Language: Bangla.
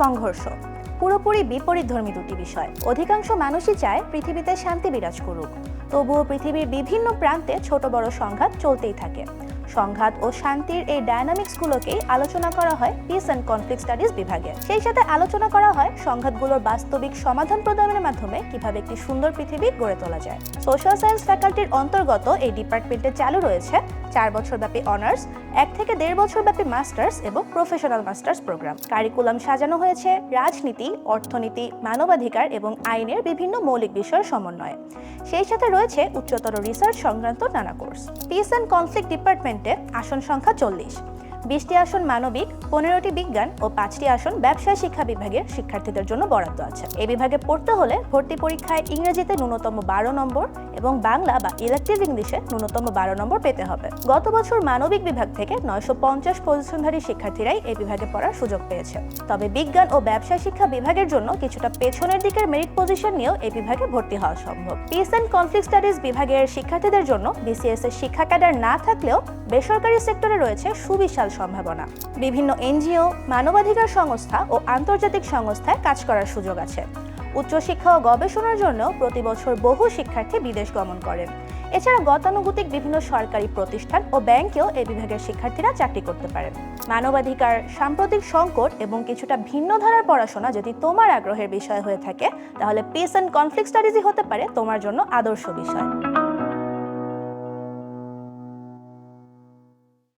সংঘর্ষ। পুরোপুরি বিপরীত ধর্মী দুটি বিষয়। অধিকাংশ মানুষই চায় পৃথিবীতে শান্তি বিরাজ করুক। তবুও পৃথিবীর বিভিন্ন প্রান্তে ছোট বড় সংঘাত চলতেই থাকে। সংঘাত ও শান্তির এই ডায়নামিক্সগুলোকেই আলোচনা করা হয় পিস অ্যান্ড কনফ্লিক্ট স্টাডিজ বিভাগে। সেই সাথে আলোচনা করা হয় সংঘাতগুলোর বাস্তবিক সমাধান প্রদানের মাধ্যমে কীভাবে একটি সুন্দর পৃথিবী গড়ে তোলা যায়। সোশ্যাল সায়েন্স ফ্যাকাল্টির অন্তর্গত এই ডিপার্টমেন্টে চালু রয়েছে চার বছরব্যাপী অনার্স এক থেকে দেড় বছরব্যাপী মাস্টার্স এবং প্রফেশনাল মাস্টার্স প্রোগ্রাম কারিকুলাম সাজানো হয়েছে, রাজনীতি, অর্থনীতি, মানবাধিকার এবং আইনের বিভিন্ন মৌলিক বিষয়ের সমন্বয়ে। সেই সাথে রয়েছে উচ্চতর রিসার্চ সংক্রান্ত নানা কোর্স পিস অ্যান্ড কনফ্লিক্ট ডিপার্টমেন্টে আসন সংখ্যা চল্লিশ। বিশটি আসন মানবিক, পনেরোটি বিজ্ঞান ও পাঁচটি আসন ব্যবসায় শিক্ষা বিভাগের শিক্ষার্থীদের জন্য বরাদ্দ আছে। এই বিভাগে পড়তে হলে ভর্তি পরীক্ষায় ইংরেজিতে ন্যূনতম বারো নম্বর এবং বাংলা বা ইলেকটিভ ইংলিশে ন্যূনতম বারো নম্বর পেতে হবে। গত বছর মানবিক বিভাগ থেকে নয়শো পঞ্চাশ পজিশনধারী শিক্ষার্থীরাই এই বিভাগে পড়ার সুযোগ পেয়েছে। তবে বিজ্ঞান ও ব্যবসায় শিক্ষা বিভাগের জন্য কিছুটা পেছনের দিকের মেরিট পজিশন নিয়েও এই বিভাগে ভর্তি হওয়া সম্ভব। পিস অ্যান্ড কনফ্লিক্ট স্টাডিজ বিভাগের শিক্ষার্থীদের জন্য বিসিএস এর শিক্ষা ক্যাডার না থাকলেও বেসরকারি সেক্টরে রয়েছে সুবিশাল সম্ভাবনা। বিভিন্ন এনজিও, মানবাধিকার সংস্থা ও আন্তর্জাতিক সংস্থায় কাজ করার সুযোগ আছে। উচ্চশিক্ষা ও গবেষণার জন্য প্রতি বছর বহু শিক্ষার্থী বিদেশ গমন করেন। এছাড়া গতানুগতিক বিভিন্ন সরকারি প্রতিষ্ঠান ও ব্যাংকেও এই বিভাগের শিক্ষার্থীরা চাকরি করতে পারেন। মানবাধিকার, সাম্প্রতিক সংকট এবং কিছুটা ভিন্ন ধারার পড়াশোনা যদি তোমার আগ্রহের বিষয় হয়ে থাকে, তাহলে পিস অ্যান্ড কনফ্লিক্ট স্টাডিজই হতে পারে তোমার জন্য আদর্শ বিষয়।